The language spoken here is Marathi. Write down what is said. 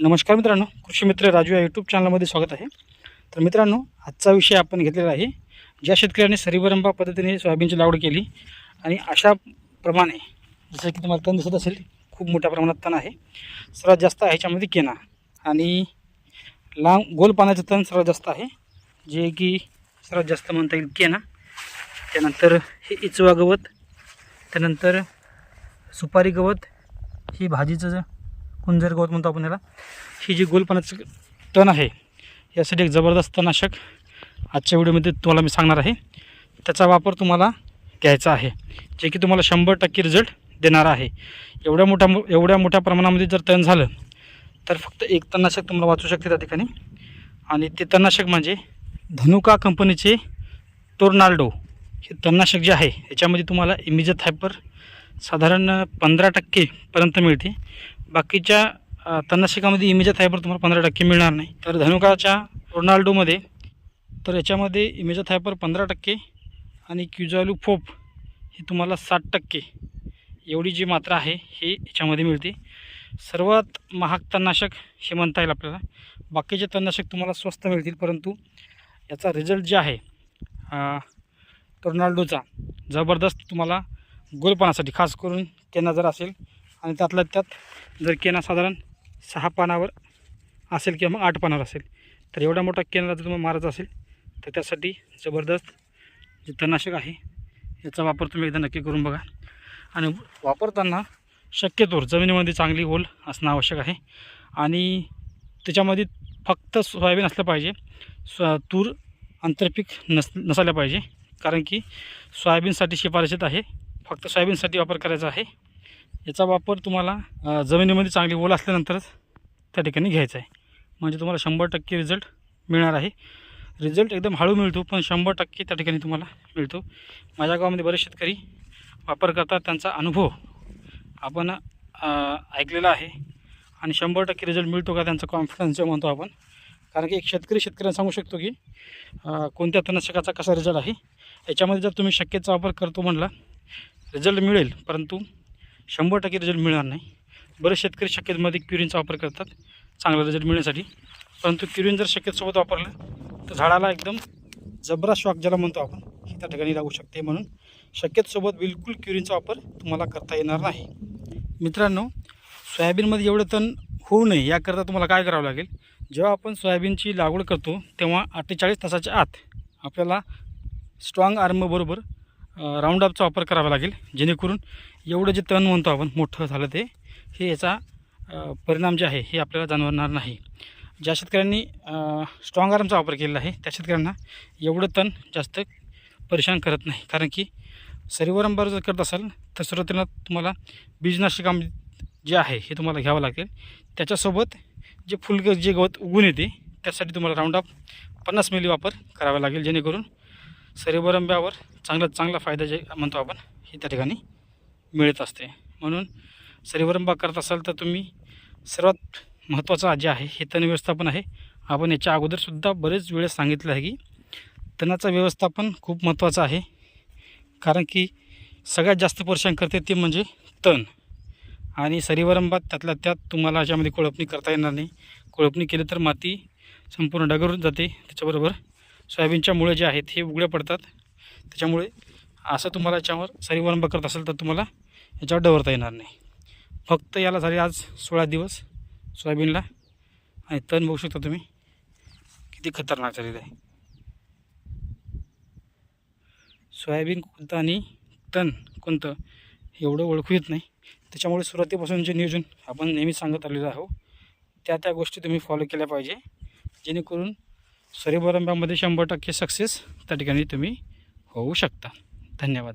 नमस्कार मित्रांनो कृषी मित्र राजू या यूट्यूब चॅनलमध्ये स्वागत आहे. तर मित्रांनो आजचा विषय आपण घेतलेला आहे. ज्या शेतकऱ्यांनी सरीवरंबा पद्धतीने सोयाबीनची लागवड केली आणि अशा प्रमाणे जसं की तुम्हाला तण दिसत असेल खूप मोठ्या प्रमाणात तण आहे. सर्वात जास्त आहे ह्याच्यामध्ये केना. आणि लांब गोल पाण्याचं तण सर्वात जास्त आहे जे की सर्वात जास्त म्हणता येईल केना. त्यानंतर हे इचवा गवत त्यानंतर सुपारी गवत ही भाजीचं कुंजर गवत म्हणतो आपण याला. ही जी गोलपणाचं तण आहे यासाठी एक जबरदस्त तणनाशक आजच्या व्हिडिओमध्ये तुम्हाला मी सांगणार आहे. त्याचा वापर तुम्हाला घ्यायचा आहे जे की तुम्हाला शंभर टक्के रिझल्ट देणार आहे. एवढ्या मोठ्या एवढ्या मोठ्या प्रमाणामध्ये जर तण झालं तर फक्त एक तणनाशक तुम्हाला वाचू शकते त्या ठिकाणी. आणि ते तणनाशक म्हणजे धनुका कंपनीचे टोर्नाल्डो. हे तणनाशक जे आहे याच्यामध्ये तुम्हाला इमिजत हायपर साधारण पंधरा टक्केपर्यंत मिळते. बाकीच्या तन्नाशिकामध्ये तणनाशकामध्ये इमेजत तुम्हाला पंधरा टक्के मिळणार नाही. तर धनुकाच्या रोनाल्डोमध्ये तर याच्यामध्ये इमेजत हायपर पंधरा टक्के आणि क्युझॅलू फोप हे तुम्हाला साठ टक्के. एवढी जी मात्रा आहे हे याच्यामध्ये मिळते. सर्वात महाग तणनाशक हे म्हणता येईल आपल्याला. बाकीचे तणनाशक तुम्हाला स्वस्त मिळतील परंतु याचा रिझल्ट जे आहे रोनाल्डोचा जबरदस्त तुम्हाला गोलपानासाठी खास करून त्यांना जर असेल आणि त्यातल्या त्यात जर केना साधारण सहा पानावर असेल किंवा मग आठ पानावर असेल तर एवढा मोठा केना जर तुम्हाला मारायचा असेल तर त्यासाठी जबरदस्त जे तणनाशक आहे याचा वापर तुम्ही एकदा नक्की करून बघा. आणि वापरताना शक्यतोवर जमिनीमध्ये चांगली होल असणं आवश्यक आहे. आणि त्याच्यामध्ये फक्त सोयाबीन असलं पाहिजे स्व तूर आंतरपीक नस नसायला पाहिजे. कारण की सोयाबीनसाठी शिफारशीत आहे फक्त सोयाबीनसाठी वापर करायचा आहे. याचा वापर तुम्हाला जमिनीमध्ये चांगली ओल असल्यानंतरच त्या ठिकाणी घ्यायचा आहे. म्हणजे तुम्हाला शंभर टक्के रिझल्ट मिळणार आहे. रिझल्ट एकदम हळू मिळतो पण शंभर टक्के त्या ठिकाणी तुम्हाला मिळतो. माझ्या गावामध्ये बरेच शेतकरी वापर करतात त्यांचा अनुभव आपण ऐकलेला आहे. आणि शंभर टक्के रिझल्ट मिळतो का त्यांचा कॉन्फिडन्स जे म्हणतो आपण. कारण की एक शेतकरी शेतकऱ्यांना सांगू शकतो की कोणत्या तणनाशकाचा कसा रिझल्ट आहे. याच्यामध्ये जर तुम्ही शक्यतेचा वापर करतो म्हणला रिझल्ट मिळेल परंतु शंभर टक्के रिझल्ट मिळणार नाही. बरेच शेतकरी शक्यतेमध्ये क्युरिनचा वापर करतात चांगला रिझल्ट मिळण्यासाठी. परंतु क्युरिन जर शक्यतसोबत वापरलं तर झाडाला एकदम जबरा शॉक ज्याला म्हणतो आपण हे त्या ठिकाणी लागू शकते म्हणून शक्यतसोबत बिलकुल क्युरिनचा वापर तुम्हाला करता येणार नाही. मित्रांनो सोयाबीनमध्ये एवढं तण होऊ नये याकरता तुम्हाला काय करावं लागेल? जेव्हा आपण सोयाबीनची लागवड करतो तेव्हा अठ्ठेचाळीस तासाच्या आत आपल्याला स्ट्रॉंग आर्मबरोबर राऊंड अपचा वापर करावा लागेल. जेणेकरून एवढं जे तण म्हणतो आपण मोठं झालं ते हे याचा परिणाम जे आहे हे आपल्याला जाणवणार नाही. ज्या शेतकऱ्यांनी स्ट्रॉंग आर्मचा वापर केलेला आहे त्या शेतकऱ्यांना एवढं तण जास्त परेशान करत नाही. कारण की सरीवरंबार जर करत असाल तर सुरुवातीला तुम्हाला बीजनाशकामध्ये जे आहे हे तुम्हाला घ्यावं लागेल. त्याच्यासोबत जे फुल जे गवत उगून येते त्यासाठी तुम्हाला राऊंडअप पन्नास मिली वापर करावा लागेल जेणेकरून सरीवरंब्यावर चांगला चांगला फायदा जे म्हणतो आपण हे त्या ठिकाणी मिळत असते. म्हणून सरीवरंबा करत असाल तर तुम्ही सर्वात महत्त्वाचं जे आहे हे तण व्यवस्थापन आहे. आपण याच्या अगोदरसुद्धा बरेच वेळेस सांगितलं आहे की तणाचं व्यवस्थापन खूप महत्त्वाचं आहे. कारण की सगळ्यात जास्त परेशान करते ते म्हणजे तण. आणि सरीवरंबात त्यातल्या त्यात तुम्हाला याच्यामध्ये कोळपणी करता येणार नाही. कोळपणी केली तर माती संपूर्ण डगरून जाते. त्याच्याबरोबर सोयाबीनच्या मुळे जे आहेत हे उघडे पडतात. त्याच्यामुळे असं तुम्हाला याच्यावर सरीवरंब करत असेल तर तुम्हाला याच्यावर डवरता येणार नाही. फक्त याला झाले आज सोळा दिवस सोयाबीनला. आणि तण बघू शकता तुम्ही किती खतरनाक झालेलं आहे. सोयाबीन कोणतं आणि तण कोणतं एवढं ओळखू येत नाही. त्याच्यामुळे सुरुवातीपासून जे नियोजन आपण नेहमी सांगत आलेलो आहोत त्या त्या गोष्टी तुम्ही फॉलो केल्या पाहिजे. जेणेकरून सरीबरंब्यामध्ये शंभर टक्के सक्सेस त्या ठिकाणी तुम्ही होऊ शकता. धन्यवाद.